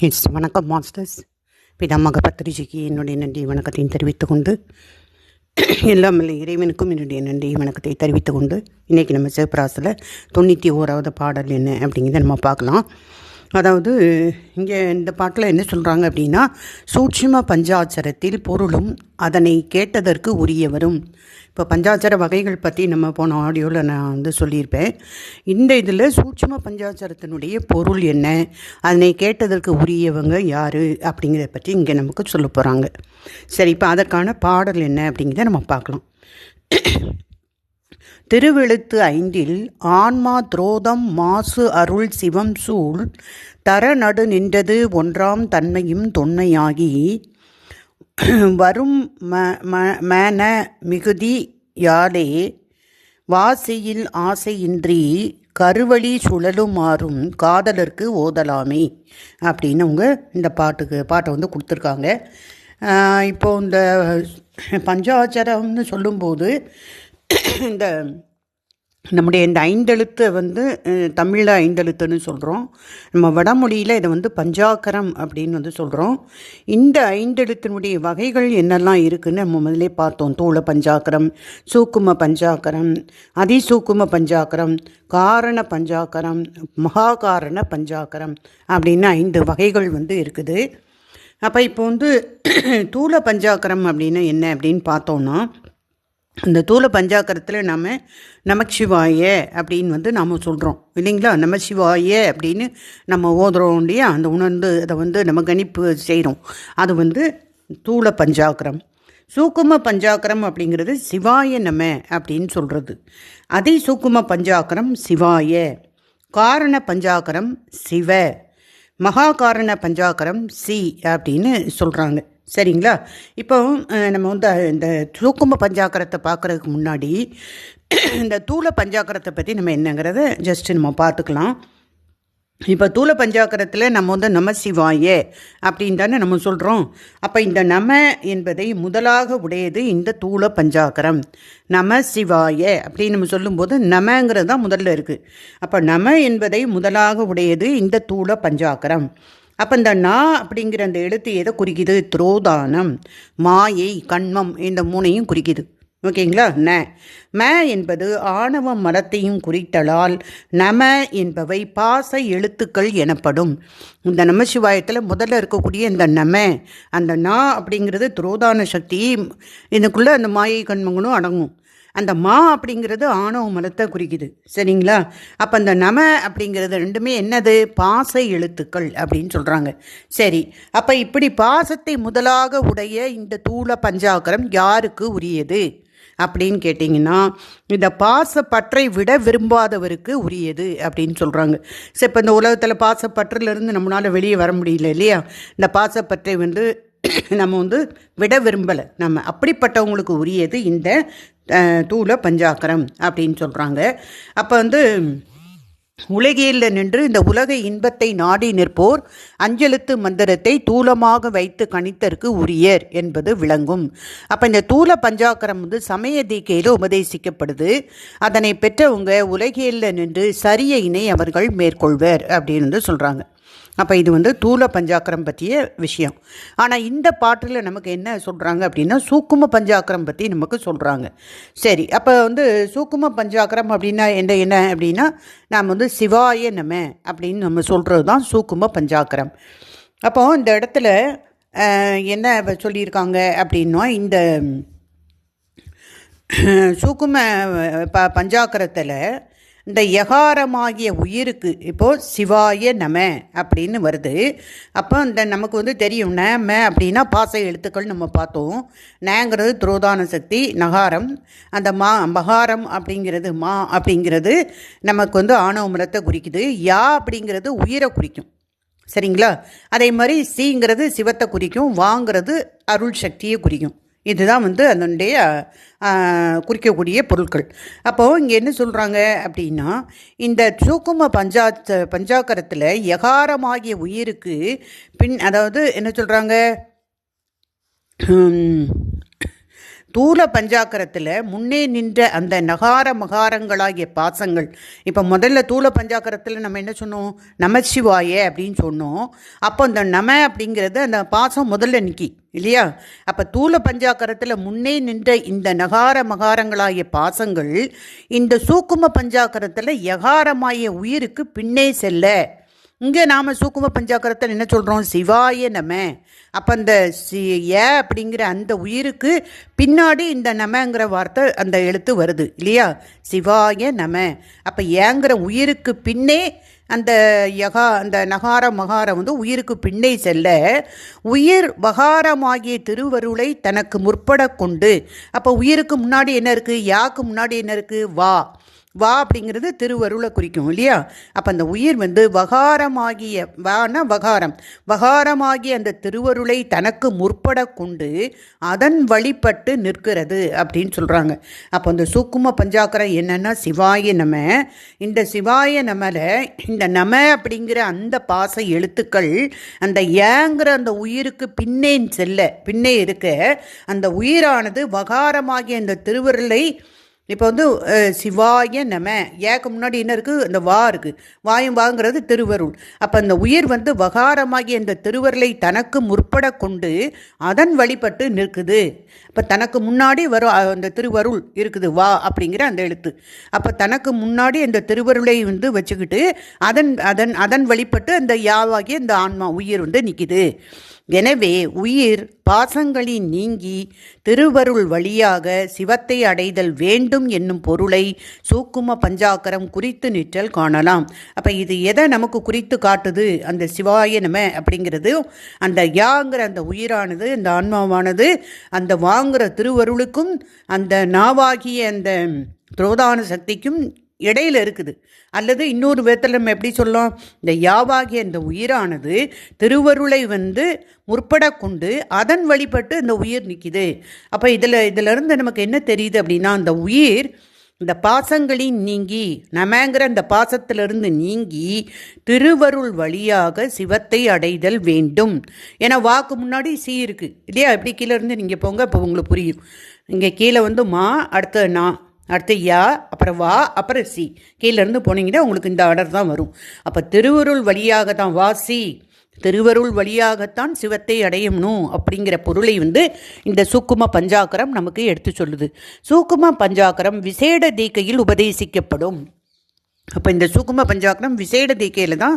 Kids வணக்கம் masters. பிதாமக பத்திரிஜிக்கு என்னுடைய நன்றி வணக்கத்தையும் தெரிவித்துக் கொண்டு எல்லாம் இல்லை இறைவனுக்கும் என்னுடைய நன்றி வணக்கத்தை தெரிவித்துக் கொண்டு இன்றைக்கி நம்ம சிவபிராசில் தொண்ணூற்றி ஓராவது பாடல் என்ன அப்படிங்கிறத நம்ம பார்க்கலாம். அதாவது இங்கே இந்த பாட்டில் என்ன சொல்கிறாங்க அப்படின்னா சூட்சும பஞ்சாச்சரத்தில் பொருளும் அதனை கேட்டதற்கு உரியவரும். இப்போ பஞ்சாச்சர வகைகள் பற்றி நம்ம போன ஆடியோவில் நான் வந்து சொல்லியிருப்பேன். இந்த இதில் சூட்சும பஞ்சாச்சாரத்தினுடைய பொருள் என்ன? அதனை கேட்டதற்கு உரியவங்க யார்? அப்படிங்கிறத பற்றி இங்கே நமக்கு சொல்ல போகிறாங்க சரி இப்போ அதற்கான பாடல் என்ன அப்படிங்கிறத நம்ம பார்க்கலாம். திருவெழுத்து ஐந்தில் ஆன்மா துரோதம் மாசு அருள் சிவம் சூழ் தர நடு நின்றது ஒன்றாம் தன்மையும் தொன்மையாகி வரும் ம ம மன மிகுதி யாலே வாசியில் ஆசையின்றி கருவழி சுழலுமாறும் காதலருக்கு ஓதலாமே அப்படின்னு அவங்க இந்த பாட்டுக்கு பாட்டை வந்து கொடுத்துருக்காங்க. இப்போ இந்த பஞ்சாச்சரம்னு சொல்லும்போது இந்த நம்முடைய இந்த ஐந்தெழுத்தை வந்து தமிழில் ஐந்தெழுத்துன்னு சொல்கிறோம் நம்ம வடமொழியில் இதை வந்து பஞ்சாக்கரம் அப்படின்னு வந்து சொல்கிறோம் இந்த ஐந்தெழுத்தினுடைய வகைகள் என்னெல்லாம் இருக்குதுன்னு நம்ம முதலே பார்த்தோம். தூள பஞ்சாக்கரம் சூக்கும பஞ்சாக்கரம் அதிசூக்கும பஞ்சாக்கரம் காரண பஞ்சாக்கரம் மகாகாரண பஞ்சாக்கரம் அப்படின்னு ஐந்து வகைகள் வந்து இருக்குது. அப்போ இப்போ வந்து தூள பஞ்சாக்கரம் அப்படின்னு என்ன அப்படின்னு பார்த்தோன்னா இந்த தூள பஞ்சாக்கரத்தில் நாம் நமச்சிவாய அப்படின்னு வந்து நாம் சொல்கிறோம் இல்லைங்களா? நமச்சிவாய அப்படின்னு நம்ம ஓதுறோம் இல்லையா? அந்த உணர்ந்து அதை வந்து நம்ம கணிப்பு செய்கிறோம் அது வந்து தூள பஞ்சாக்கரம். சூக்கும பஞ்சாக்கரம் அப்படிங்கிறது சிவாய நம அப்படின்னு சொல்கிறது அதே சூக்கும பஞ்சாக்கரம் சிவாய. காரண பஞ்சாக்கரம் சிவ. மகா காரண பஞ்சாக்கரம் சி அப்படின்னு சொல்கிறாங்க சரிங்களா? இப்போ நம்ம வந்து இந்த தூக்கும்ப பஞ்சாக்கரத்தை பார்க்குறதுக்கு முன்னாடி இந்த தூள பஞ்சாக்கரத்தை பற்றி நம்ம என்னங்கிறத ஜஸ்ட்டு நம்ம பார்த்துக்கலாம் இப்போ தூள பஞ்சாக்கரத்தில் நம்ம வந்து நம சிவாயே அப்படின்னு தானே நம்ம சொல்கிறோம் அப்போ இந்த நம என்பதை முதலாக உடையது இந்த தூள பஞ்சாக்கரம். நம சிவாய அப்படின்னு நம்ம சொல்லும்போது நமங்கிறது தான் முதல்ல இருக்குது அப்போ நம என்பதை முதலாக உடையது இந்த தூள பஞ்சாக்கரம். அப்போ இந்த நா அப்படிங்கிற அந்த எழுத்து எதை குறிக்குது. துரோதானம். மாயை கண்மம் இந்த மூணையும் குறிக்குது. ஓகேங்களா? ந. ம என்பது ஆணவ மரத்தையும் குறித்தலால் நம என்பவை பாச எழுத்துக்கள் எனப்படும். இந்த நமசிவாயத்தில் முதல்ல இருக்கக்கூடிய இந்த நம அந்த நா அப்படிங்கிறது துரோதான சக்தி. இதுக்குள்ளே அந்த மாயை கண்மங்களும் அடங்கும். அந்த மா அப்படிங்கிறது ஆணவ மலத்தை குறிக்குது. சரிங்களா? அப்போ அந்த நம அப்படிங்கிறது ரெண்டுமே என்னது? பாச எழுத்துக்கள் அப்படின்னு சொல்கிறாங்க சரி அப்போ இப்படி பாசத்தை முதலாக உடைய இந்த தூள பஞ்சாக்கரம் யாருக்கு உரியது? அப்படின்னு கேட்டிங்கன்னா இந்த பாசப்பற்றை விட விரும்பாதவருக்கு உரியது அப்படின்னு சொல்கிறாங்க சரி இப்போ இந்த உலகத்தில் பாசப்பற்றிலிருந்து நம்மளால் வெளியே வர முடியல இல்லையா? இந்த பாசப்பற்றை வந்து நம்ம வந்து விட விரும்பலை. நம்ம அப்படிப்பட்டவங்களுக்கு உரியது இந்த தூள பஞ்சாக்கரம் அப்படின்னு சொல்கிறாங்க அப்போ வந்து உலகியில் நின்று இந்த உலக இன்பத்தை நாடி நிற்போர். அஞ்செழுத்து மந்திரத்தை தூலமாக வைத்து கணித்தற்கு உரியர் என்பது விளங்கும். அப்போ இந்த தூல பஞ்சாக்கரம் வந்து சமய தீக்கையில் உபதேசிக்கப்படுது. அதனை பெற்றவங்க உலகில் நின்று சரிய இணை அவர்கள் மேற்கொள்வர் அப்படின்னு சொல்கிறாங்க அப்போ இது வந்து தூல பஞ்சாக்கரம் பற்றிய விஷயம். ஆனால் இந்த பாட்டில் நமக்கு என்ன சொல்கிறாங்க அப்படின்னா சூக்கும பஞ்சாக்கரம் பற்றி நமக்கு சொல்கிறாங்க சரி அப்போ வந்து சூக்கும பஞ்சாக்கரம் அப்படின்னா என்ன என்ன அப்படின்னா நாம் வந்து சிவாய நம அப்படின்னு நம்ம சொல்கிறது தான் சூக்கும பஞ்சாக்கரம். அப்போ இந்த இடத்துல என்ன சொல்லியிருக்காங்க அப்படின்னா இந்த சூக்கும ப பஞ்சாக்கரத்தில் இந்த யகாரமாகிய உயிருக்கு இப்போது சிவாய நம அப்படின்னு வருது. அப்போ இந்த நமக்கு வந்து தெரியும் நம அப்படின்னா பாச எழுத்துக்கள் நம்ம பார்த்தோம். நேங்கிறது துரோதான சக்தி நகாரம். அந்த மா மகாரம் அப்படிங்கிறது மா அப்படிங்கிறது நமக்கு வந்து ஆணவமரத்தை குறிக்குது. யா அப்படிங்கிறது உயிரை குறிக்கும். சரிங்களா? அதே மாதிரி சீங்கிறது சிவத்தை குறிக்கும். வாங்கிறது அருள் சக்தியை குறிக்கும். இதுதான் வந்து அதனுடைய குறிக்கக்கூடிய பொருட்கள். அப்போது இங்கே என்ன சொல்கிறாங்க அப்படின்னா இந்த சூக்கும பஞ்சா பஞ்சாக்கரத்தில் யகாரமாகிய உயிருக்கு பின் அதாவது என்ன சொல்கிறாங்க ஸ்தூல பஞ்சாக்கரத்தில் முன்னே நின்ற அந்த நகார மகாரங்களாகிய பாசங்கள். இப்போ முதல்ல தூல பஞ்சாக்கரத்தில் நம்ம என்ன சொன்னோம்? நமச்சிவாய அப்படின்னு சொன்னோம். அப்போ அந்த நம அப்படிங்கிறது அந்த பாசம் முதல்ல நிற்கி இல்லையா? அப்போ தூல பஞ்சாக்கரத்தில் முன்னே நின்ற இந்த நகார மகாரங்களாகிய பாசங்கள் இந்த சூக்கும பஞ்சாக்கரத்தில் யகாரமாகிய உயிருக்கு பின்னே செல்ல. இங்கே நாம் சூக்கும பஞ்சாக்கரத்தில் என்ன சொல்கிறோம் சிவாய நம. அப்போ அந்த சி ஏ அப்படிங்கிற அந்த உயிருக்கு பின்னாடி இந்த நமங்கிற வார்த்தை அந்த எழுத்து வருது இல்லையா? சிவாய நம. அப்போ ஏங்கிற உயிருக்கு பின்னே அந்த யகா அந்த நகார மகாரம் வந்து உயிருக்கு பின்னே செல்ல உயிர் வகாரமாகிய திருவருளை தனக்கு முற்பட கொண்டு அப்போ உயிருக்கு முன்னாடி என்ன இருக்குது யாக்கு முன்னாடி என்ன இருக்குது வா. வா அப்படிங்கிறது திருவருளை குறிக்கும் இல்லையா? அப்போ அந்த உயிர் வந்து வகாரமாகிய வானா வகாரம். வகாரமாகிய அந்த திருவருளை தனக்கு முற்பட கொண்டு அதன் வழிபட்டு நிற்கிறது அப்படின்னு சொல்கிறாங்க அப்போ அந்த சூக்கும பஞ்சாக்கரம் என்னென்னா சிவாய நம. இந்த சிவாய நமல இந்த நம அப்படிங்கிற அந்த பாச எழுத்துக்கள் அந்த ஏங்கிற அந்த உயிருக்கு பின்னேன் செல்ல பின்னே இருக்க அந்த உயிரானது வகாரமாகிய அந்த திருவருளை இப்போ வந்து சிவாய நம ஏக்கு முன்னாடி என்ன இருக்குது அந்த வா இருக்குது வாயும் வாங்கிறது திருவருள். அப்போ அந்த உயிர் வந்து வகாரமாகி அந்த திருவருளை தனக்கு முற்பட கொண்டு அதன் வழிபட்டு நிற்குது. இப்போ தனக்கு முன்னாடி வரும் அந்த திருவருள் இருக்குது வா அப்படிங்கிற அந்த எழுத்து. அப்போ தனக்கு முன்னாடி அந்த திருவருளை வந்து வச்சுக்கிட்டு அதன் அதன் அதன் வழிபட்டு அந்த யாவாகி அந்த ஆன்மா உயிர் வந்து நிற்கிது எனவே உயிர் பாசங்களின் நீங்கி திருவருள் வழியாக சிவத்தை அடைதல் வேண்டும் என்னும் பொருளை சூக்கும பஞ்சாக்கரம் குறித்து நிற்றல் காணலாம். அப்போ இது எதை நமக்கு குறித்து காட்டுது? அந்த சிவாய நம அப்படிங்கிறது. அந்த யாங்கிற அந்த உயிரானது அந்த ஆன்மாவானது அந்த வாங்குகிற திருவருளுக்கும் அந்த நாவாகிய அந்த துரோதான சக்திக்கும் இடையில் இருக்குது. அல்லது இன்னொரு விதத்தில் நம்ம எப்படி சொல்லலாம்? இந்த யாவாகிய இந்த உயிரானது திருவருளை வந்து முற்பட கொண்டு அதன் வழிபட்டு இந்த உயிர் நிற்கிது அப்போ இதில் இதிலிருந்து நமக்கு என்ன தெரியுது அப்படின்னா அந்த உயிர் இந்த பாசங்களின் நீங்கி நமங்கிற அந்த பாசத்திலிருந்து நீங்கி திருவருள் வழியாக சிவத்தை அடைதல் வேண்டும். ஏன்னா வாக்கு முன்னாடி சி இருக்குது இல்லையா? எப்படி கீழே இருந்து நீங்கள் போங்க இப்போ உங்களுக்கு புரியும். இங்கே கீழே வந்து மா அடுத்த நான் அடுத்து யா அப்புறம் வா அப்புறம் சி. கீழேருந்து போனீங்கன்னா உங்களுக்கு இந்த ஆர்டர் தான் வரும். அப்போ திருவருள் வழியாக தான் வா சி. திருவருள் வழியாகத்தான் சிவத்தை அடையணும் அப்படிங்கிற பொருளை வந்து இந்த சூக்கும பஞ்சாக்கரம் நமக்கு எடுத்து சொல்லுது. சூக்கும பஞ்சாக்கரம் விசேட தீக்கையில் உபதேசிக்கப்படும். அப்போ இந்த சுகும பஞ்சாக்கரம் விசேட தீக்கையில் தான்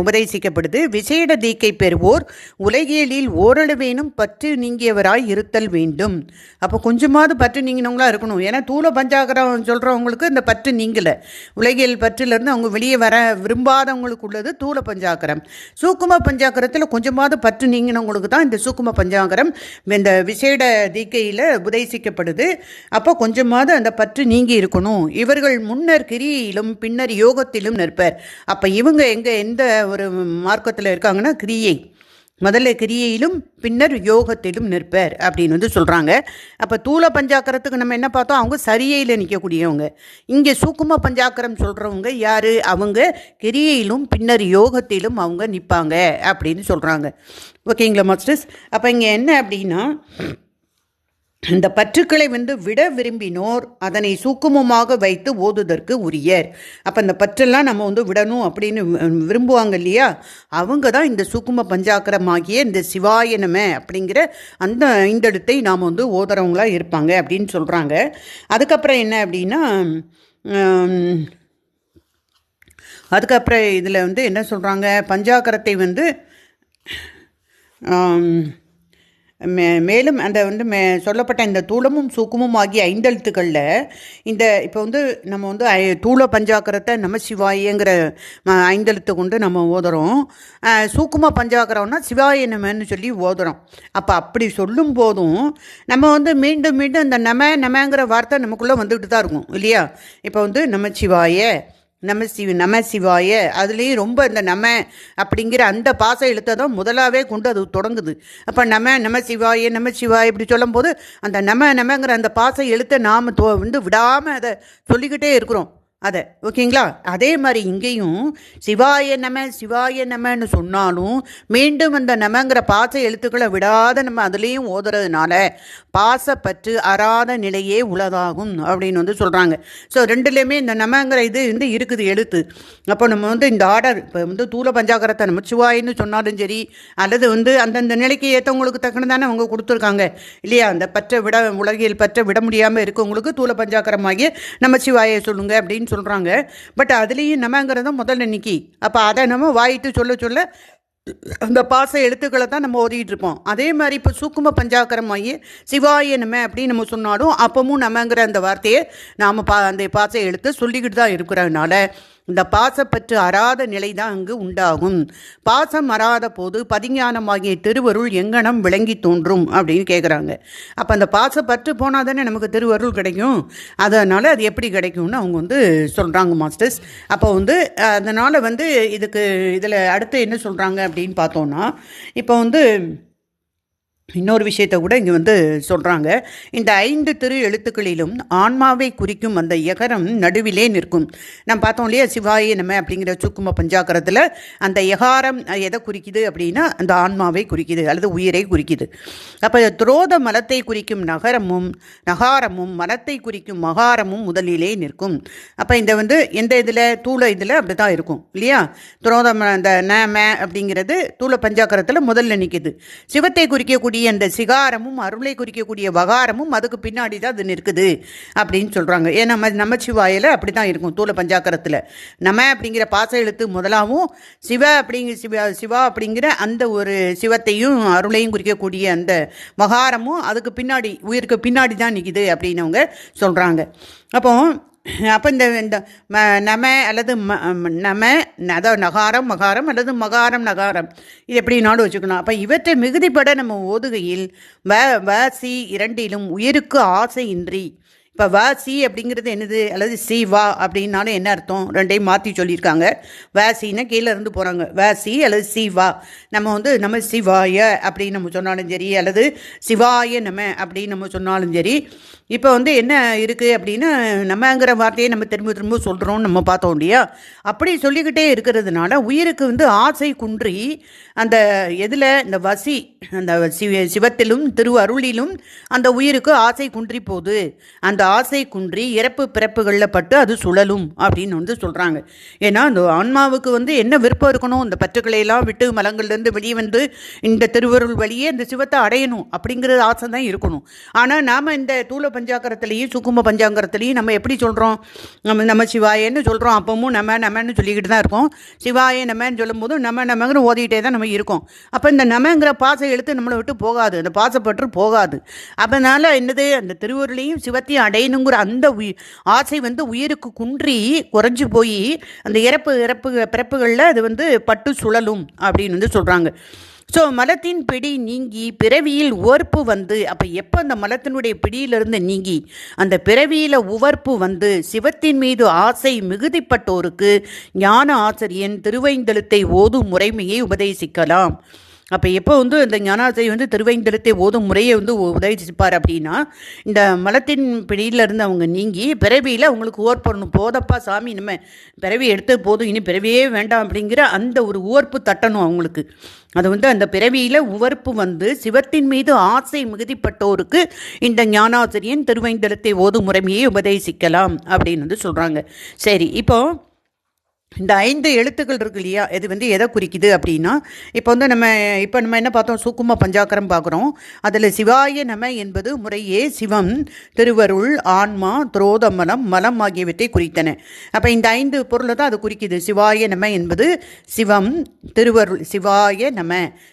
உபதேசிக்கப்படுது. விசேட தீக்கை பெறுவோர் உலகியலில் ஓரளவேனும் பற்று நீங்கியவராய் இருத்தல் வேண்டும். அப்போ கொஞ்சமாவது பற்று நீங்கினவங்களாக இருக்கணும். ஏன்னா தூள பஞ்சாக்கரம் சொல்கிறவங்களுக்கு இந்த பற்று நீங்கலை. உலகியல் பற்றிலிருந்து அவங்க வெளியே வர விரும்பாதவங்களுக்கு உள்ளது தூள பஞ்சாக்கரம் சூக்கும பஞ்சாக்கரத்தில் கொஞ்சமாவது பற்று நீங்கினவங்களுக்கு தான் இந்த சூக்கும பஞ்சாக்கரம் இந்த விசேட தீக்கையில் உபதேசிக்கப்படுது. அப்போ கொஞ்சமாவது அந்த பற்று நீங்கி இருக்கணும். இவர்கள் முன்னர் கிரியிலும் பின்னர் பின்னர் யோகத்திலும் நிற்பர். அப்போ இவங்க எங்கே எந்த ஒரு மார்க்கத்தில் இருக்காங்கன்னா கிரியை. முதல்ல கிரியையிலும் பின்னர் யோகத்திலும் நிற்பர் அப்படின்னு வந்து சொல்கிறாங்க அப்போ தூள பஞ்சாக்கரத்துக்கு நம்ம என்ன பார்த்தோம்? அவங்க சரியையில் நிற்கக்கூடியவங்க. இங்கே சூக்கும பஞ்சாக்கரம் சொல்கிறவங்க யார்? அவங்க கிரியையிலும் பின்னர் யோகத்திலும் அவங்க நிற்பாங்க அப்படின்னு சொல்கிறாங்க ஓகேங்களா மாஸ்டர்ஸ்? அப்போ இங்கே என்ன அப்படின்னா இந்த பற்றுக்களை வந்து விட விரும்பினோர் அதனை சூக்குமமாக வைத்து ஓதுதற்கு உரியர். அப்போ இந்த பற்றெல்லாம் நம்ம வந்து விடணும் அப்படின்னு விரும்புவாங்க இல்லையா? அவங்க தான் இந்த சூக்கும பஞ்சாக்கரமாகிய இந்த சிவாயனமே அப்படிங்கிற அந்த ஐந்தெழுத்தை நாம் வந்து ஓதுறவங்களாக இருப்பாங்க அப்படின்னு சொல்கிறாங்க அதுக்கப்புறம் என்ன அப்படின்னா அதுக்கப்புறம் இதில் வந்து என்ன சொல்கிறாங்க பஞ்சாக்கரத்தை வந்து மே மேலும் அந்த வந்து மே சொல்லப்பட்ட இந்த தூளமும் சூக்குமும் ஆகிய ஐந்தெழுத்துக்களில் இந்த இப்போ வந்து நம்ம வந்து தூள பஞ்சாக்கரத்தை நம்ம சிவாயங்கிற ஐந்தெழுத்து கொண்டு நம்ம ஓதுறோம். சூக்கும பஞ்சாக்கரம்னா சிவாய நமன்னு சொல்லி ஓதுறோம். அப்போ அப்படி சொல்லும் போதும் நம்ம வந்து மீண்டும் மீண்டும் இந்த நம நமங்கிற வார்த்தை நமக்குள்ளே வந்துக்கிட்டு தான் இருக்கும் இல்லையா? இப்போ வந்து நம்ம சிவாய நம சிவ நம சிவாய. அதுலேயும் ரொம்ப இந்த நம அப்படிங்கிற அந்த பாச எழுத்தை தான் முதலாகவே கொண்டு அது தொடங்குது. அப்போ நம நம சிவாய நம சிவாய இப்படி சொல்லும்போது அந்த நம நமங்கிற அந்த பாச எழுத்தை நாம் வந்து விடாமல் அதை சொல்லிக்கிட்டே இருக்கிறோம். அதை ஓகேங்களா? அதே மாதிரி இங்கேயும் சிவாய நம சிவாய நமன்னு சொன்னாலும் மீண்டும் அந்த நமங்கிற பாச எழுத்துக்களை விடாத நம்ம அதுலேயும் ஓதுறதுனால பாசப்பற்று அறாத நிலையே உளதாகும் அப்படின்னு வந்து சொல்கிறாங்க ஸோ ரெண்டுலேயுமே இந்த நமங்கிற இது வந்து இருக்குது எழுத்து. அப்போ நம்ம வந்து இந்த ஆர்டர் இப்போ வந்து தூல பஞ்சாகரத்தை நம்ம சிவாயின்னு சொன்னாலும் சரி அல்லது வந்து அந்தந்த நிலைக்கு ஏற்றவங்களுக்கு தக்கன தானே அவங்க கொடுத்துருக்காங்க. இல்லையா? அந்த பற்ற விட உலகில் பற்ற விட முடியாமல் இருக்கவங்களுக்கு தூல பஞ்சாக்கரமாகி நம்ம சிவாயை சொல்லுங்க அப்படின்னு சொல்கிறாங்க பட் அதுலேயும் நம்மங்கிறத முதல்ல எண்ணிக்கை. அப்போ அதை நம்ம வாயிட்டு சொல்ல சொல்ல அந்த பாச எழுத்துக்களை தான் நம்ம ஓதிக்கிட்டு இருப்போம். அதே மாதிரி இப்போ சூக்கும பஞ்சாக்கரமாயி சிவாய நம்ம அப்படின்னு நம்ம சொன்னாலும் அப்பவும் நம்மங்கிற அந்த வார்த்தையை நாம் பா அந்த பாச எழுத்து சொல்லிக்கிட்டு தான் இருக்கிறதுனால இந்த பாசப்பற்று அறாத நிலை தான் அங்கு உண்டாகும். பாசம் அறாத போது பதிஞானமாகிய திருவருள் எங்கனம் விளங்கி தோன்றும் அப்படின்னு கேட்குறாங்க அப்போ அந்த பாசப்பற்று போனால் தானே நமக்கு திருவருள் கிடைக்கும். அதனால் அது எப்படி கிடைக்கும்னு அவங்க வந்து சொல்கிறாங்க மாஸ்டர்ஸ். அப்போ வந்து அதனால் வந்து இதுக்கு இதில் அடுத்து என்ன சொல்கிறாங்க அப்படின்னு பார்த்தோன்னா இப்போ வந்து இன்னொரு விஷயத்தை கூட இங்கே வந்து சொல்கிறாங்க இந்த ஐந்து திரு எழுத்துக்களிலும் ஆன்மாவை குறிக்கும் அந்த எகரம் நடுவிலே நிற்கும். நம்ம பார்த்தோம் இல்லையா? சிவாய நம்ம அப்படிங்கிற சுக்கும பஞ்சாக்கரத்தில் அந்த எகாரம் எதை குறிக்குது அப்படின்னா அந்த ஆன்மாவை குறிக்குது அல்லது உயிரை குறிக்குது. அப்போ துரோத மலத்தை குறிக்கும் நகரமும் நகாரமும் மலத்தை குறிக்கும் மகாரமும் முதலிலே நிற்கும். அப்போ இந்த வந்து எந்த இதில்? தூள இதில் அப்படி தான் இருக்கும் இல்லையா? துரோத ம அந்த ந ம அப்படிங்கிறது தூள பஞ்சாக்கரத்தில் முதல்ல நிற்கிது சிவத்தை குறிக்கக்கூடிய அந்த சிகாரமும் அருளை குறிக்கக்கூடிய வகாரமும் அதுக்கு பின்னாடி தான் அது நிற்குது அப்படின்னு சொல்கிறாங்க ஏன்னா நம்ம நமச்சிவாயில் அப்படி தான் இருக்கும் தூள பஞ்சாக்கரத்தில். நம அப்படிங்கிற பாச எழுத்து முதலாகவும் சிவ அப்படிங்கிற சிவா சிவா அப்படிங்கிற அந்த ஒரு சிவத்தையும் அருளையும் குறிக்கக்கூடிய அந்த மகாரமும் அதுக்கு பின்னாடி உயிருக்கு பின்னாடி தான் நிற்கிது அப்படின்னு அவங்க சொல்கிறாங்க அப்போது அப்போ இந்த இந்த ம நம அல்லது ம நம அதாவது நகாரம் மகாரம் அல்லது மகாரம் நகாரம். இது எப்படினாலும் வச்சுக்கணும். அப்போ இவற்றை மிகுதிப்பட நம்ம ஓதுகையில் வ வ சி இரண்டிலும் உயிருக்கு ஆசையின்றி. இப்போ வ சி அப்படிங்கிறது என்னது? அல்லது சி வா அப்படின்னாலும் என்ன அர்த்தம்? ரெண்டையும் மாற்றி சொல்லியிருக்காங்க. வ சின்னா கீழே இருந்து போகிறாங்க வ சி அல்லது சி வா. நம்ம வந்து நம்ம சிவாய அப்படின்னு நம்ம சொன்னாலும் சரி அல்லது சிவாய நம்ம அப்படின்னு நம்ம சொன்னாலும் சரி இப்போ வந்து என்ன இருக்குது அப்படின்னு நம்மங்கிற வார்த்தையை நம்ம திரும்ப திரும்ப சொல்கிறோம் நம்ம பார்த்தோம் இல்லையா? அப்படி சொல்லிக்கிட்டே இருக்கிறதுனால உயிருக்கு வந்து ஆசை குன்றி அந்த எதில்? இந்த வசி அந்த சிவ சிவத்திலும் திரு அருளிலும் அந்த உயிருக்கு ஆசை குன்றி போகுது. அந்த ஆசை குன்றி இறப்பு பிறப்புகளில் பட்டு அது சுழலும் அப்படின்னு வந்து சொல்கிறாங்க ஏன்னா அந்த ஆன்மாவுக்கு வந்து என்ன விருப்பம் இருக்கணும் இந்த பற்றுக்களையெல்லாம் விட்டு மலங்கள்லேருந்து வெளியே வந்து இந்த திருவருள் வழியே இந்த சிவத்தை அடையணும் அப்படிங்கிறது ஆசை தான் இருக்கணும். ஆனால் நாம் இந்த தூள பஞ்சாங்கரத்துலேயும் சுக்கும்ப பஞ்சாங்கரத்துலேயும் நம்ம எப்படி சொல்கிறோம் நம்ம நம்ம சிவாயன்னு சொல்கிறோம் அப்பவும் நம்ம நமன்னு சொல்லிக்கிட்டு தான் இருக்கோம். சிவாய நம்மன்னு சொல்லும்போது நம்ம நம்மங்கிற ஓதிக்கிட்டே தான் நம்ம இருக்கோம். அப்போ இந்த நமங்கிற பாசை எழுத்து நம்மளை விட்டு போகாது. அந்த பாசப்பற்று போகாது. அதனால் என்னது? அந்த திருவருளையும் சிவத்தையும் அடையணுங்கிற அந்த உயி ஆசை வந்து உயிருக்கு குன்றி குறைஞ்சி போய் அந்த இறப்பு இறப்பு பிறப்புகளில் அது வந்து பட்டு சுழலும் அப்படின்னு வந்து சொல்கிறாங்க ஸோ மலத்தின் பிடி நீங்கி பிறவியில் உவர்ப்பு வந்து அப்போ எப்போ அந்த மலத்தினுடைய பிடியிலிருந்து நீங்கி அந்த பிறவியில் உவர்ப்பு வந்து சிவத்தின் மீது ஆசை மிகுதிப்பட்டோருக்கு ஞான ஆசிரியன் திருவைந்தெழுத்தை ஓதும் முறைமையை உபதேசிக்கலாம். அப்போ எப்போ வந்து இந்த ஞானாசை வந்து திருவைந்தெழுத்தை ஓதும் முறையை வந்து உதவி செய்ப்பார் அப்படின்னா இந்த மலத்தின் பிடியிலிருந்து அவங்க நீங்கி பிறவியில் அவங்களுக்கு ஓர்ப்படணும் போதப்பா சாமி இனிமே பிறவி எடுத்து போதும் இனி பிறவியே வேண்டாம் அப்படிங்கிற அந்த ஒரு உவர்ப்பு தட்டணும் அவங்களுக்கு. அது வந்து அந்த பிறவியில் உவர்ப்பு வந்து சிவத்தின் மீது ஆசை மிகுதிப்பட்டோருக்கு இந்த ஞானாசிரியன் திருவைந்தெழுத்தை ஓதும் முறைமையை உபதேசிக்கலாம் அப்படின்னு வந்து சொல்கிறாங்க சரி இப்போது இந்த ஐந்து எழுத்துக்கள் இருக்கு இல்லையா? இது வந்து எதை குறிக்குது அப்படின்னா இப்போ வந்து நம்ம இப்போ நம்ம என்ன பார்த்தோம்? சுக்கும பஞ்சாக்கரம் பார்க்குறோம். அதில் சிவாய நம என்பது முறையே சிவம் திருவருள் ஆன்மா துரோதமலம் மலம் ஆகியவற்றை குறித்தன. அப்போ இந்த ஐந்து பொருளை தான் அது குறிக்குது. சிவாய நம என்பது சிவம் திருவருள் சிவாய நம.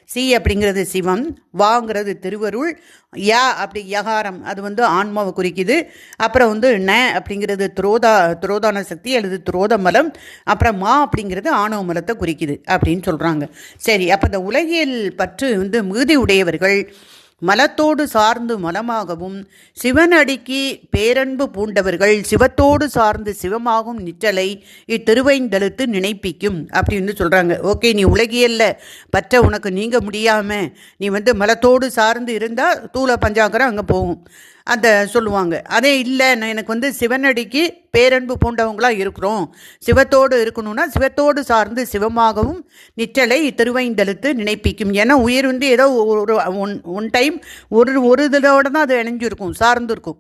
சி அப்படிங்கிறது சிவம் வாங்கிறது திருவருள் யா அப்படி யகாரம் அது வந்து ஆன்மாவை குறிக்குது. அப்புறம் வந்து ந அப்படிங்கிறது துரோதா துரோதான சக்தி அல்லது துரோத மலம் அப்புறம் மா அப்படிங்கிறது ஆணவ மலத்தை குறிக்குது அப்படின்னு சொல்கிறாங்க சரி அப்போ இந்த உலகியல் பற்று வந்து மிகுதி உடையவர்கள் மலத்தோடு சார்ந்து மலமாகவும் சிவனடிக்கு பேரன்பு பூண்டவர்கள் சிவத்தோடு சார்ந்து சிவமாகும் நிற்றலை இத்திருவைந்தெழுத்து நினைப்பிக்கும் அப்படின்னு சொல்கிறாங்க ஓகே நீ உலகியல்ல. பற்ற உனக்கு நீங்க முடியாமல் நீ வந்து மலத்தோடு சார்ந்து இருந்தால் தூள பஞ்சாங்கரம் அங்கே போகும். அந்த சொல்லுவாங்க. அதே இல்லை நான் எனக்கு வந்து சிவனடிக்கு பேரன்பு பூண்டவங்களாக இருக்கிறோம். சிவத்தோடு இருக்கணும்னா சிவத்தோடு சார்ந்து சிவமாகவும் நிற்றலை திருவைந்தெழுத்து நினைப்பிக்கும். ஏன்னா உயிர் வந்து ஏதோ ஒரு ஒன் ஒன் டைம் ஒரு ஒரு இதோட தான் அது இணைஞ்சிருக்கும் சார்ந்திருக்கும்.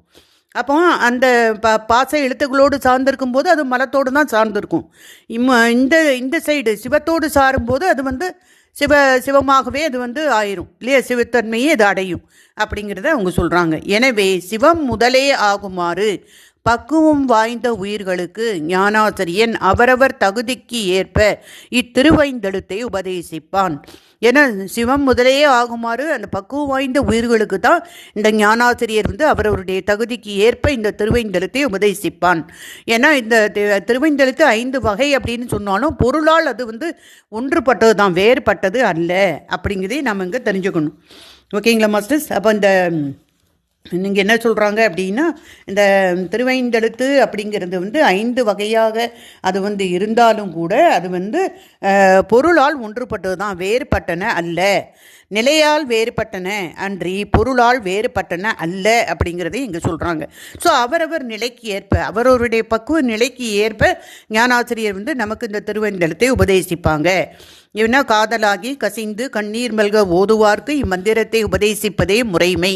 அப்போ அந்த ப பாச எழுத்துக்களோடு சார்ந்திருக்கும் போது அது மலத்தோடு தான் சார்ந்திருக்கும். இம்ம இந்த இந்த சைடு சிவத்தோடு சாரும்போது அது வந்து சிவ சிவமாகவே அது வந்து ஆயிரும். இல்லையா? சிவத்தன்மையே அது அடையும். அப்படிங்கிறத அவங்க சொல்கிறாங்க எனவே சிவம் முதலே ஆகுமாறு பக்குவம் வாய்ந்த உயிர்களுக்கு ஞானாசிரியன் அவரவர் தகுதிக்கு ஏற்ப இத்திருவைந்தெழுத்தை உபதேசிப்பான். ஏன்னா சிவம் முதலே ஆகுமாறு அந்த பக்குவம் வாய்ந்த உயிர்களுக்கு தான் இந்த ஞானாசிரியர் வந்து அவரவருடைய தகுதிக்கு ஏற்ப இந்த திருவைந்தெழுத்தை உபதேசிப்பான். ஏன்னா இந்த தி- திருவைந்தெழுத்து ஐந்து வகை அப்படின்னு சொன்னாலும் பொருளால் அது வந்து ஒன்றுபட்டது தான் வேறுபட்டது அல்ல. அப்படிங்கிறதே நம்ம இங்கே தெரிஞ்சுக்கணும். ஓகேங்களா மாஸ்டர்ஸ்? அப்போ இந்த நீங்கள் என்ன சொல்கிறாங்க அப்படின்னா இந்த திருவைந்தெழுத்து அப்படிங்கிறது வந்து ஐந்து வகையாக அது வந்து இருந்தாலும் கூட அது வந்து பொருளால் ஒன்றுபட்டது தான் வேறுபட்டன அல்ல. நிலையால் வேறுபட்டன அன்றி பொருளால் வேறுபட்டன அல்ல அப்படிங்கிறதை இங்கே சொல்கிறாங்க ஸோ அவரவர் நிலைக்கு ஏற்ப அவரவருடைய பக்குவ நிலைக்கு ஏற்ப ஞானாசிரியர் வந்து நமக்கு இந்த திருவந்தலத்தை உபதேசிப்பாங்க. இவனா காதலாகி கசிந்து கண்ணீர் மல்க ஓதுவார்க்கு இம்மந்திரத்தை உபதேசிப்பதே முறைமை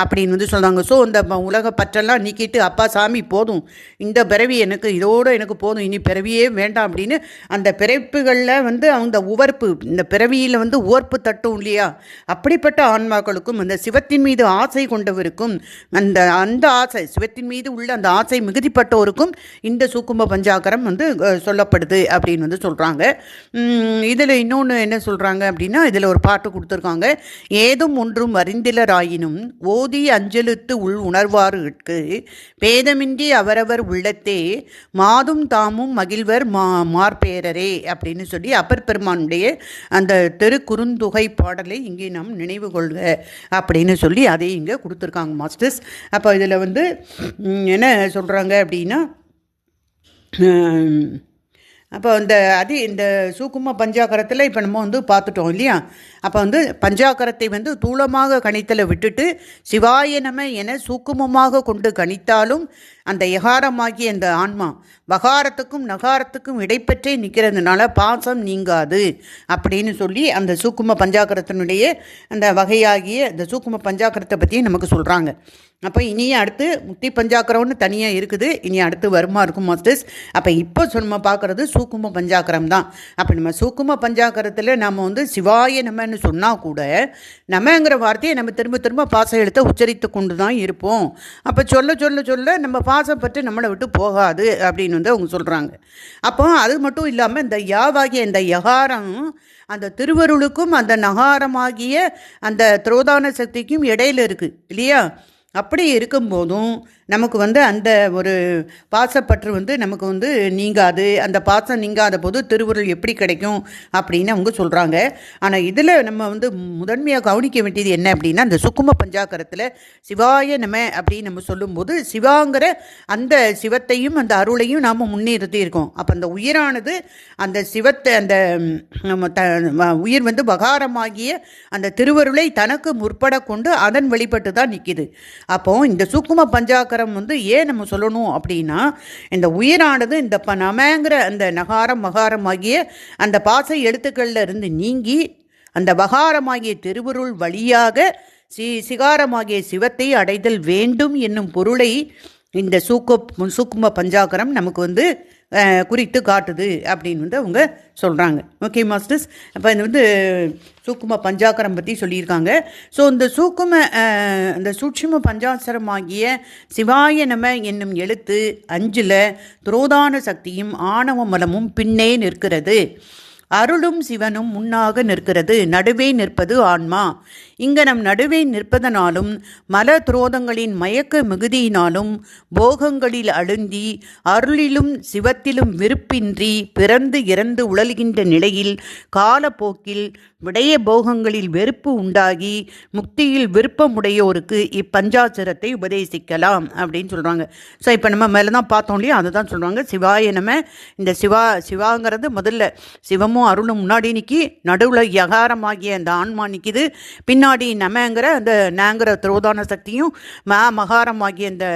அப்படின்னு வந்து சொல்கிறாங்க ஸோ இந்த உலக பற்றெல்லாம் நீக்கிட்டு அப்பா சாமி போதும். இந்த பிறவி எனக்கு இதோடு எனக்கு போதும். இனி பிறவியே வேண்டாம் அப்படின்னு அந்த பிறப்புகளில் வந்து அந்த உவர்ப்பு இந்த பிறவியில் வந்து உவர்ப்பு தட்டும் இல்லையா? அப்படிப்பட்ட ஆன்மாக்களுக்கும் அந்த சிவத்தின் மீது ஆசை கொண்டவருக்கும் அந்த அந்த ஆசை சிவத்தின் மீது உள்ள அந்த ஆசை மிகுதிப்பட்டோருக்கும் இந்த சூக்கும்ப பஞ்சாக்கரம் வந்து சொல்லப்படுது அப்படின்னு வந்து சொல்கிறாங்க இதில் இன்னொன்று என்ன சொல்கிறாங்க அப்படின்னா இதில் ஒரு பாட்டு கொடுத்துருக்காங்க. ஏதும் ஒன்றும் அறிந்திலராயினும் ஓதி அஞ்சலுத்து உள் உணர்வாருக்கு பேதமின்றி அவரவர் உள்ளத்தே மாதும் தாமும் மகிழ்வர் மா மார்பேரரே அப்படின்னு சொல்லி அப்பர் பெருமானுடைய அந்த திருக்குறுந்தொகை பாடலை இங்கே நாம் நினைவு கொள்க அப்படின்னு சொல்லி அதை இங்கே கொடுத்துருக்காங்க மாஸ்டர்ஸ். அப்போ இதில் வந்து என்ன சொல்கிறாங்க அப்படின்னா அப்போ இந்த அது இந்த சூக்கும பஞ்சாக்கரத்தில் இப்போ நம்ம வந்து பார்த்துட்டோம் இல்லையா? அப்போ வந்து பஞ்சாக்கரத்தை வந்து தூளமாக கணித்தலை விட்டுட்டு சிவாய நம என சூக்குமமாக கொண்டு கணித்தாலும் அந்த எகாரமாகிய அந்த ஆன்மா வகாரத்துக்கும் நகாரத்துக்கும் இடைப்பற்றே நிற்கிறதுனால பாசம் நீங்காது அப்படின்னு சொல்லி அந்த சூக்கும பஞ்சாக்கரத்தினுடைய அந்த வகையாகிய அந்த சூக்கும பஞ்சாக்கரத்தை பற்றி நமக்கு சொல்கிறாங்க அப்போ இனி அடுத்து முக்தி பஞ்சாக்கரம்னு தனியாக இருக்குது. இனி அடுத்து வருமா இருக்கும் மாஸ்டர்ஸ்? அப்போ இப்போ நம்ம பார்க்குறது சூக்கும பஞ்சாக்கரம் தான். அப்போ நம்ம சூக்கும பஞ்சாக்கரத்தில் நம்ம வந்து சிவாய நம்மன்னு சொன்னால் கூட நம்மங்கிற வார்த்தையை நம்ம திரும்ப திரும்ப பாச எழுத்தை உச்சரித்து கொண்டு தான் இருப்போம். அப்போ சொல்ல சொல்ல சொல்ல நம்ம பா ஆசைப்பட்டு நம்மளை விட்டு போகாது அப்படின்னு வந்து அவங்க சொல்கிறாங்க அப்போ அது மட்டும் இல்லாமல் இந்த யாவாகிய இந்த யகாரம் அந்த திருவருளுக்கும் அந்த நகாரமாகிய அந்த திரோதான சக்திக்கும் இடையில இருக்குது இல்லையா? அப்படி இருக்கும்போதும் நமக்கு வந்து அந்த ஒரு பாசப்பற்று வந்து நமக்கு வந்து நீங்காது. அந்த பாசம் நீங்காத போது திருவுருள் எப்படி கிடைக்கும் அப்படின்னு அவங்க சொல்கிறாங்க ஆனால் இதில் நம்ம வந்து முதன்மையாக கவனிக்க வேண்டியது என்ன அப்படின்னா அந்த சுக்கும பஞ்சாக்கரத்தில் சிவாய நம அப்படின்னு நம்ம சொல்லும்போது சிவாங்கிற அந்த சிவத்தையும் அந்த அருளையும் நாம் முன்னிறுத்தி இருக்கோம். அப்போ அந்த உயிரானது அந்த சிவத்தை அந்த நம்ம த உயிர் வந்து பகாரமாகிய அந்த திருவருளை தனக்கு முற்பட கொண்டு அதன் வெளிப்பட்டு தான் நிற்கிது அப்போ இந்த சூக்கும பஞ்சாக்கரம் வந்து ஏன் நம்ம சொல்லணும் அப்படின்னா இந்த உயிரானது இந்த ப நமங்கிற அந்த நகாரம் மகாரம் ஆகிய அந்த பாசை எழுத்துக்களில் இருந்து நீங்கி அந்த வகாரமாகிய திருவருள் வழியாக சி சிகாரமாகிய சிவத்தை அடைதல் வேண்டும் என்னும் பொருளை இந்த சூக்கு சூக்கும பஞ்சாக்கரம் நமக்கு வந்து குறித்து காட்டுது அப்படின்னு வந்து அவங்க சொல்கிறாங்க ஓகே மாஸ்டர்ஸ் அப்போ இது வந்து சூக்கும பஞ்சாக்கரம் பற்றி சொல்லியிருக்காங்க. ஸோ இந்த சூக்கும இந்த சூட்சும பஞ்சாசரமாகிய சிவாய நம என்னும் எழுத்து அஞ்சில் துரோதான சக்தியும் ஆணவ மலமும் பின்னே நிற்கிறது. அருளும் சிவனும் முன்னாக நிற்கிறது. நடுவே நிற்பது ஆன்மா. இங்கு நம் நடுவே நிற்பதனாலும் மல துரோதங்களின் மயக்க மிகுதியினாலும் போகங்களில் அழுந்தி அருளிலும் சிவத்திலும் விருப்பின்றி பிறந்து இறந்து உழல்கின்ற நிலையில் காலப்போக்கில் விடய போகங்களில் வெறுப்பு உண்டாகி முக்தியில் விருப்பமுடையோருக்கு இப்பஞ்சாச்சரத்தை உபதேசிக்கலாம் அப்படின்னு சொல்கிறாங்க ஸோ இப்போ நம்ம மேலே தான் பார்த்தோம் இல்லையா? அதை தான் சொல்கிறாங்க சிவாய நம்ம இந்த சிவா சிவாங்கிறது முதல்ல சிவமும் அருளும் முன்னாடி நிற்கி நடுவில் யகாரமாகிய அந்த ஆன்மா நிற்கிது பின்னாடி நமங்கிற அந்த நாங்கிற திரோதான சக்தியும் ம மகாரமாகிய அந்த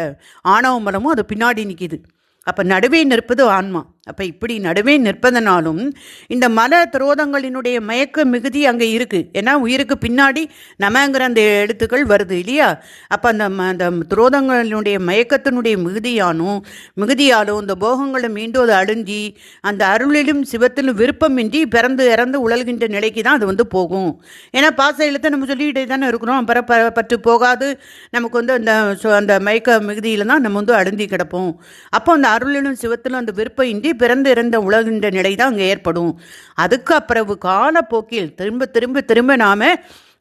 ஆணவ மலமும் அது பின்னாடி நிற்கிது அப்போ நடுவே நிற்பது ஆன்மா. அப்போ இப்படி நடுவே நிற்பதனாலும் இந்த மல துரோதங்களினுடைய மயக்க மிகுதி அங்கே இருக்குது ஏன்னா உயிருக்கு பின்னாடி நமங்கிற அந்த எழுத்துக்கள் வருது இல்லையா? அப்போ அந்த ம அந்த துரோதங்களினுடைய மயக்கத்தினுடைய மிகுதியானும் மிகுதியாலும் இந்த போகங்களை மீண்டும் அது அழிஞ்சி அந்த அருளிலும் சிவத்திலும் விருப்பமின்றி பிறந்து இறந்து உழல்கின்ற நிலைக்கு தான் அது வந்து போகும். ஏன்னா பாச எழுத்தை நம்ம சொல்லிக்கிட்டே தானே இருக்கிறோம். பிற பற்று போகாது. நமக்கு வந்து அந்த சு- அந்த மயக்க மிகுதியில் தான் நம்ம வந்து அழுந்தி கிடப்போம். அப்போ அந்த அருளிலும் சிவத்திலும் அந்த விருப்பம் இன்றி பிறந்து இறந்த உலகின்ற நிலை தான் அங்கே ஏற்படும். அதுக்கு அப்புறவு காலப்போக்கில் திரும்ப திரும்ப திரும்ப நாம்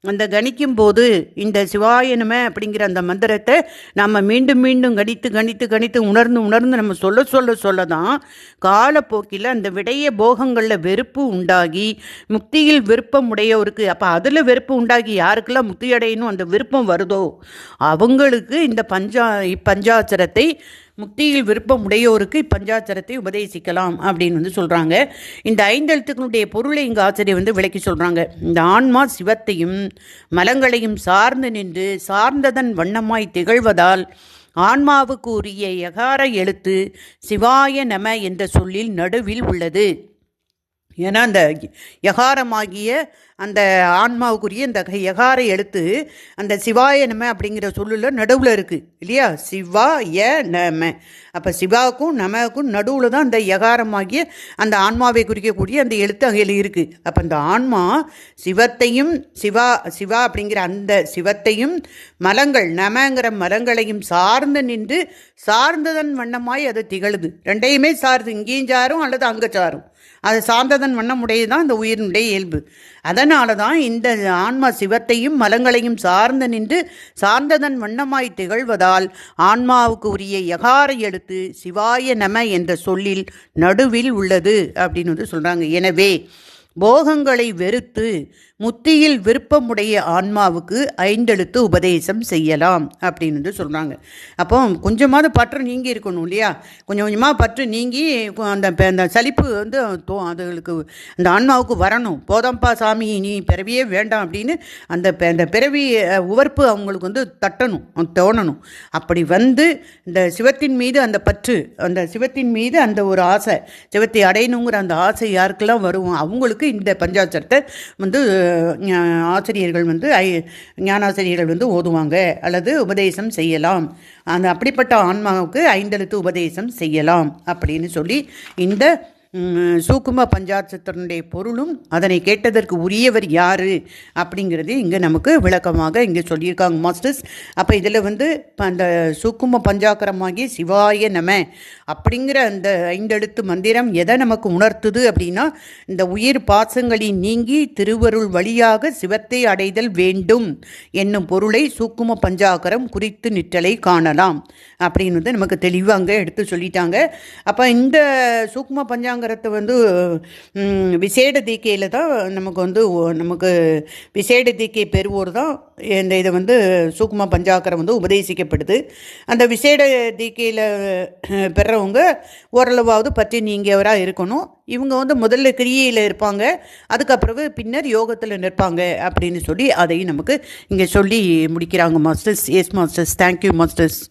அந்த கணிக்கும் போது இந்த சிவாயனமே அப்படிங்கிற அந்த மந்திரத்தை நம்ம மீண்டும் மீண்டும் கணித்து கணித்து கணித்து உணர்ந்து உணர்ந்து நம்ம சொல்ல சொல்ல சொல்ல தான் காலப்போக்கில் அந்த விடைய போகங்களில் வெறுப்பு உண்டாகி முக்தியில் விருப்பம் உடையவருக்கு அப்போ அதில் வெறுப்பு உண்டாகி யாருக்கெல்லாம் முக்தி அடையணும் அந்த விருப்பம் வருதோ? அவங்களுக்கு இந்த பஞ்சா பஞ்சாச்சரத்தை முக்தியில் விருப்பம் உடையோருக்கு இப்பஞ்சாச்சரத்தை உபதேசிக்கலாம் அப்படின்னு வந்து சொல்கிறாங்க இந்த ஐந்தெழுத்துக்களுடைய பொருளை இங்கே ஆசிரியர் வந்து விளக்கி சொல்கிறாங்க இந்த ஆன்மா சிவத்தையும் மலங்களையும் சார்ந்து நின்று சார்ந்ததன் வண்ணமாய் திகழ்வதால் ஆன்மாவுக்கு உரிய யகார எழுத்து சிவாய நம என்ற சொல்லில் நடுவில் உள்ளது. ஏன்னா அந்த யகாரமாகிய அந்த ஆன்மாவுக்குரிய இந்த யகார எழுத்து அந்த சிவாய நம அப்படிங்கிற சொல்லில் நடுவில் இருக்குது இல்லையா? சிவா ய நம. அப்போ சிவாவுக்கும் நமக்கும் நடுவில் தான் அந்த யகாரமாகிய அந்த ஆன்மாவை குறிக்கக்கூடிய அந்த எழுத்து அகையில் இருக்குது அப்போ அந்த ஆன்மா சிவத்தையும் சிவா சிவா அப்படிங்கிற அந்த சிவத்தையும் மலங்கள் நமங்கிற மலங்களையும் சார்ந்து நின்று சார்ந்ததன் வண்ணமாய் அது திகழுது. ரெண்டையுமே சார்ந்து இங்கேயும் சாரும் அல்லது அங்கே சாரும். அது சார்ந்ததன் வண்ணமுடையது தான் இந்த உயிரினுடைய இயல்பு. அதனால தான் இந்த ஆன்மா சிவத்தையும் மலங்களையும் சார்ந்து நின்று சார்ந்ததன் வண்ணமாய் திகழ்வதால் ஆன்மாவுக்கு உரிய யகார எழுத்து சிவாய நம என்ற சொல்லில் நடுவில் உள்ளது அப்படின்னு வந்து சொல்கிறாங்க எனவே போகங்களை வெறுத்து முத்தியில் விருப்பமுடைய ஆன்மாவுக்கு ஐந்தெழுத்து உபதேசம் செய்யலாம் அப்படின்னு வந்து சொல்கிறாங்க அப்போ கொஞ்சமாவது பற்று நீங்கி இருக்கணும் இல்லையா? கொஞ்சம் கொஞ்சமாக பற்று நீங்கி கு- அந்த அந்த சலிப்பு வந்து தோ அதுகளுக்கு அந்த ஆன்மாவுக்கு வரணும். போதம்பா சாமி நீ பிறவியே வேண்டாம் அப்படின்னு அந்த அந்த பிறவி உவர்ப்பு அவங்களுக்கு வந்து தட்டணும் தோணணும். அப்படி வந்து இந்த சிவத்தின் மீது அந்த பற்று அந்த சிவத்தின் மீது அந்த ஒரு ஆசை சிவத்தை அடையணுங்கிற அந்த ஆசை யாருக்கெல்லாம் வரும்? அவங்களுக்கு இந்த பஞ்சாட்சரத்தை வந்து ஆசிரியர்கள் வந்து ஐ ஞானாசிரியர்கள் வந்து ஓதுவாங்க அல்லது உபதேசம் செய்யலாம். அந்த அப்படிப்பட்ட ஆன்மாவுக்கு ஐந்தெழுத்து உபதேசம் செய்யலாம் அப்படின்னு சொல்லி இந்த சூக்கும பஞ்சாட்சத்தினுடைய பொருளும் அதனை கேட்டதற்கு உரியவர் யார் அப்படிங்கிறது இங்கே நமக்கு விளக்கமாக இங்கே சொல்லியிருக்காங்க மாஸ்டர்ஸ். அப்போ இதில் வந்து அந்த சூக்கும பஞ்சாக்கரமாகி சிவாய நம அப்படிங்கிற அந்த ஐந்தெழுத்து மந்திரம் எதை நமக்கு உணர்த்துது அப்படின்னா இந்த உயிர் பாசங்களின் நீங்கி திருவருள் வழியாக சிவத்தை அடைதல் வேண்டும் என்னும் பொருளை சூக்கும பஞ்சாக்கரம் குறித்து நிற்றலை காணலாம் அப்படின்னு வந்து நமக்கு தெளிவாக எடுத்து சொல்லிட்டாங்க. அப்போ இந்த சூக்ம பஞ்சாங்கரத்தை வந்து விசேட தீக்கையில் தான் நமக்கு வந்து நமக்கு விசேட தீக்கை பெறுவோர் தான் இந்த இதை வந்து சூக்குமா பஞ்சாக்கரம் வந்து உபதேசிக்கப்படுது. அந்த விசேட தீக்கையில் பெறவங்க ஓரளவாவது பற்றி நீங்கியவராக இருக்கணும். இவங்க வந்து முதல்ல கிரியையில் இருப்பாங்க. அதுக்கப்புறவு பின்னர் யோகத்தில் நிற்பாங்க அப்படின்னு சொல்லி அதையும் நமக்கு இங்கே சொல்லி முடிக்கிறாங்க masters. Yes masters. Thank you masters.